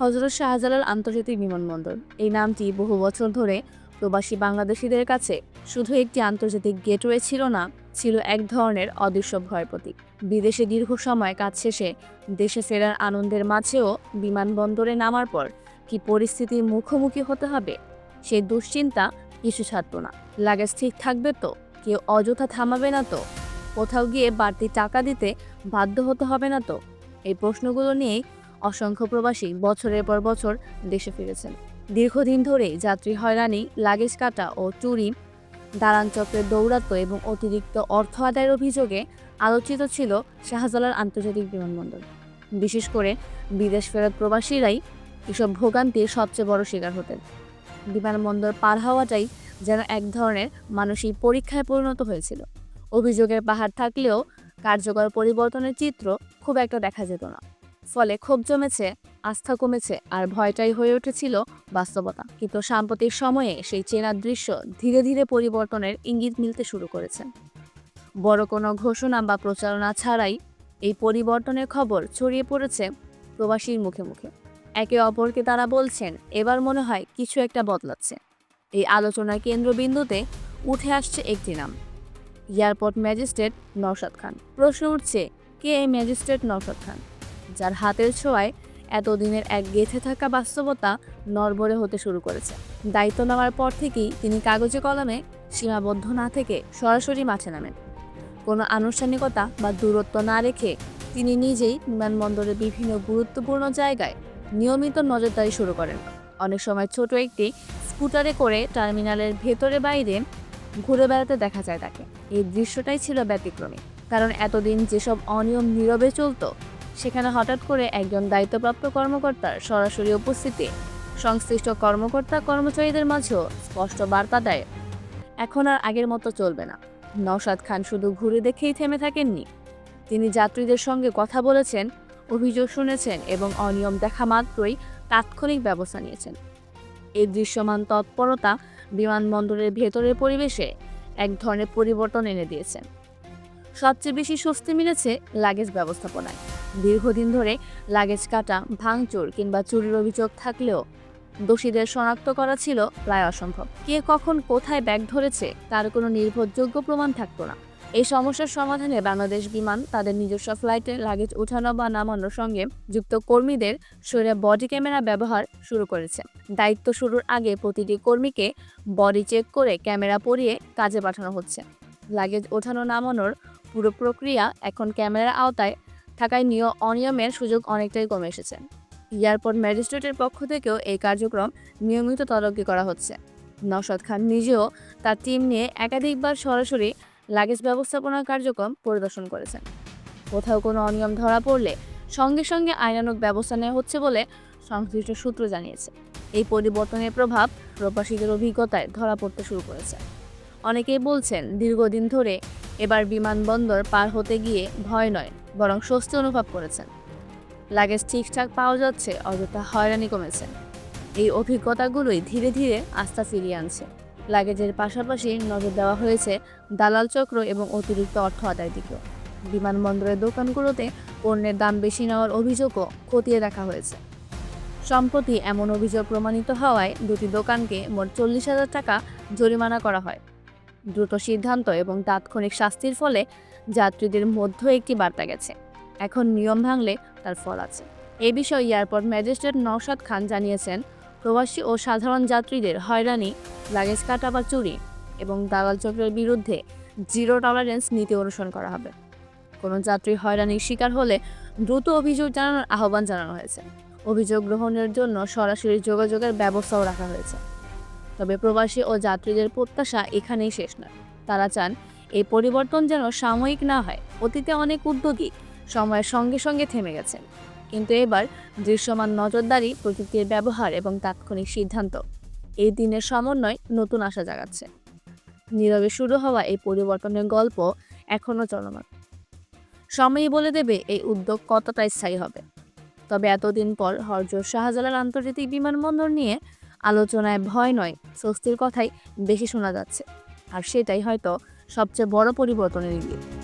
হজরত শাহজালাল আন্তর্জাতিক বিমানবন্দর। এই নামটি বহু বছর ধরে প্রবাসী বাংলাদেশিদের কাছে শুধু একটি আন্তর্জাতিক গেটওয়ে ছিল না, ছিল এক ধরনের অদৃশ্য ভয় প্রতীক। বিদেশে দীর্ঘ সময় কাজ শেষে দেশে ফেরার আনন্দের মাঝেও বিমানবন্দরে নামার পর কি পরিস্থিতির মুখোমুখি হতে হবে সেই দুশ্চিন্তা কিছু ছাড়তো না। লাগেজ ঠিক থাকবে তো? কেউ অযথা থামাবে না তো? কোথাও গিয়ে বাড়তি টাকা দিতে বাধ্য হতে হবে না তো? এই প্রশ্নগুলো নিয়েই অসংখ্য প্রবাসী বছরের পর বছর দেশে ফিরেছেন। দীর্ঘদিন ধরে যাত্রী হয়রানি, লাগেজ কাটা ও চুরি, দালান চক্রের দৌরাত্ম এবং অতিরিক্ত অর্থ আদায়ের অভিযোগে আলোচিত ছিল শাহজালাল আন্তর্জাতিক বিমানবন্দর। বিশেষ করে বিদেশ ফেরত প্রবাসীরাই এসব ভোগান্তির সবচেয়ে বড় শিকার হতেন। বিমানবন্দর পার হওয়াটাই যেন এক ধরনের মানসিক পরীক্ষায় পরিণত হয়েছিল। অভিযোগের পাহাড় থাকলেও কার্যকর পরিবর্তনের চিত্র খুব একটা দেখা যেত না। ফলে ক্ষোভ জমেছে, আস্থা কমেছে আর ভয়টাই হয়ে উঠেছিল বাস্তবতা। কিন্তু সাম্প্রতিক সময়ে সেই চেনা দৃশ্য ধীরে ধীরে পরিবর্তনের ইঙ্গিত মিলতে শুরু করেছে। বড় কোনো ঘোষণা বা প্রচারণা ছাড়াই এই পরিবর্তনের খবর ছড়িয়ে পড়েছে প্রবাসীর মুখে মুখে। একে অপরকে তারা বলছেন, এবার মনে হয় কিছু একটা বদলাচ্ছে। এই আলোচনার কেন্দ্রবিন্দুতে উঠে আসছে একটি নাম, এয়ারপোর্ট ম্যাজিস্ট্রেট নওশাদ খান। প্রশ্ন উঠছে, কে এই ম্যাজিস্ট্রেট নওশাদ খান? যার হাতের ছোঁয়ায় এতদিনের এক গেঁথে থাকা বাস্তবতা নড়বড়ে হতে শুরু করেছে। দায়িত্ব নেওয়ার পর থেকেই তিনি কাগজে কলমে সীমাবদ্ধ না থেকে সরাসরি মাঠে নামেন। কোনো আনুষ্ঠানিকতা বা দূরত্ব না রেখে তিনি নিজেই বিমানবন্দরের বিভিন্ন গুরুত্বপূর্ণ জায়গায় নিয়মিত নজরদারি শুরু করেন। অনেক সময় ছোট একটি স্কুটারে করে টার্মিনালের ভেতরে বাইরে ঘুরে বেড়াতে দেখা যায় তাকে। এই দৃশ্যটাই ছিল ব্যতিক্রমী, কারণ এতদিন যেসব অনিয়ম নীরবে চলতো সেখানে হঠাৎ করে একজন দায়িত্বপ্রাপ্ত কর্মকর্তার সরাসরি উপস্থিতি। সংশ্লিষ্ট কর্মকর্তা কর্মচারীদের মাঝেও স্পষ্ট বার্তা দেয়। এখন আর আগের মতো চলবে না। নওশাদ খান শুধু ঘুরে দেখেই থেমে থাকেননি। তিনি যাত্রীদের সঙ্গে কথা বলেছেন, অভিযোগ শুনেছেন এবং অনিয়ম দেখা মাত্রই তাৎক্ষণিক ব্যবস্থা নিয়েছেন। এই দৃশ্যমান তৎপরতা বিমানবন্দরের ভেতরের পরিবেশে এক ধরনের পরিবর্তন এনে দিয়েছেন সবচেয়ে বেশি স্বস্তি মিলেছে লাগেজ ব্যবস্থাপনায়। দীর্ঘদিন ধরে লাগেজ কাটা, ভাঙচুর কিংবা চুরির অভিযোগ থাকলেও দোষীদের শনাক্ত করা ছিল প্রায় অসম্ভব। কে কখন কোথায় ব্যাগ ধরেছে তার কোনো নির্ভরযোগ্য প্রমাণ থাকতো না। এই সমস্যার সমাধানে বাংলাদেশ বিমান তাদের নিজস্ব ফ্লাইটে লাগেজ উঠানো বা নামানোর সঙ্গে যুক্ত কর্মীদের শরীরে বডি ক্যামেরা ব্যবহার শুরু করেছে। দায়িত্ব শুরুর আগে প্রতিটি কর্মীকে বডি চেক করে ক্যামেরা পরিয়ে কাজে পাঠানো হচ্ছে। লাগেজ ওঠানো নামানোর পুরো প্রক্রিয়া এখন ক্যামেরার আওতায় থাকায় নিয় অনিয়মের সুযোগ অনেকটাই কমে এসেছে। এয়ারপোর্ট ম্যাজিস্ট্রেটের পক্ষ থেকেও এই কার্যক্রম নিয়মিত তদারকি করা হচ্ছে। নওশাদ খান নিজেও তার টিম নিয়ে একাধিকবার সরাসরি লাগেজ ব্যবস্থাপনার কার্যক্রম পরিদর্শন করেছেন। কোথাও কোনো অনিয়ম ধরা পড়লে সঙ্গে সঙ্গে আইনানুগ ব্যবস্থা নেওয়া হচ্ছে বলে সংশ্লিষ্ট সূত্র জানিয়েছে। এই পরিবর্তনের প্রভাব প্রবাসীদের অভিজ্ঞতায় ধরা পড়তে শুরু করেছে। অনেকেই বলছেন, দীর্ঘদিন ধরে এবার বিমানবন্দর পার হতে গিয়ে ভয় নয়। বরং স্বস্তি অনুভব করেছেন। লাগেজ ঠিকঠাক পাওয়া যাচ্ছে, অযথা হয়রানি কমেছে। এই অভিজ্ঞতাগুলোই ধীরে ধীরে আস্থা ফিরিয়ে আনছে। লাগেজের পাশাপাশি নজর দেওয়া হয়েছে দালাল চক্র এবং অতিরিক্ত অর্থ আদায়ের দিকেও। বিমানবন্দরের দোকানগুলোতে পণ্যের দাম বেশি নেওয়ার অভিযোগও খতিয়ে দেখা হয়েছে। সম্প্রতি এমন অভিযোগ প্রমাণিত হওয়ায় দুটি দোকানকে মোট চল্লিশ হাজার টাকা জরিমানা করা হয়। দ্রুত সিদ্ধান্ত এবং তাৎক্ষণিক শাস্তির ফলে যাত্রীদের মধ্যে একটি বার্তা গেছে। এখন নিয়ম ভাঙলে তার ফল আছে। এ বিষয়ে এয়ারপোর্ট ম্যাজিস্ট্রেট নওশাদ খান জানিয়েছেন, প্রবাসী ও সাধারণ যাত্রীদের হয়রানি, লাগেজ কাটা বা চুরি এবং দালাল চক্রের বিরুদ্ধে জিরো টলারেন্স নীতি অনুসরণ করা হবে। কোনো যাত্রী হয়রানির শিকার হলে দ্রুত অভিযোগ জানানোর আহ্বান জানানো হয়েছে। অভিযোগ গ্রহণের জন্য সরাসরি যোগাযোগের ব্যবস্থাও রাখা হয়েছে। তবে প্রবাসী ও যাত্রীদের প্রত্যাশা এখানেই শেষ নয়। তারা চান এই পরিবর্তন যেন সাময়িক না হয়, অতীতে অনেক উদ্যোগী সময়ের সঙ্গে সঙ্গে থেমে গেছেন। কিন্তু এবার দৃশ্যমান নজরদারি প্রযুক্তির ব্যবহার এবং তাৎক্ষণিক সিদ্ধান্ত, এই দিনের সমন্বয় নতুন আশা জাগাচ্ছে। নীরবে শুরু হওয়া এই পরিবর্তনের গল্প এখনও চলমান। সময়ই বলে দেবে এই উদ্যোগ কতটা স্থায়ী হবে। তবে এতদিন পর হরজ শাহজালাল আন্তর্জাতিক বিমানবন্দর নিয়ে আলোচনায় ভয় নয়, স্বস্তির কথাই বেশি শোনা যাচ্ছে। আর সেটাই হয়তো সবচেয়ে বড় পরিবর্তনের ইঙ্গিত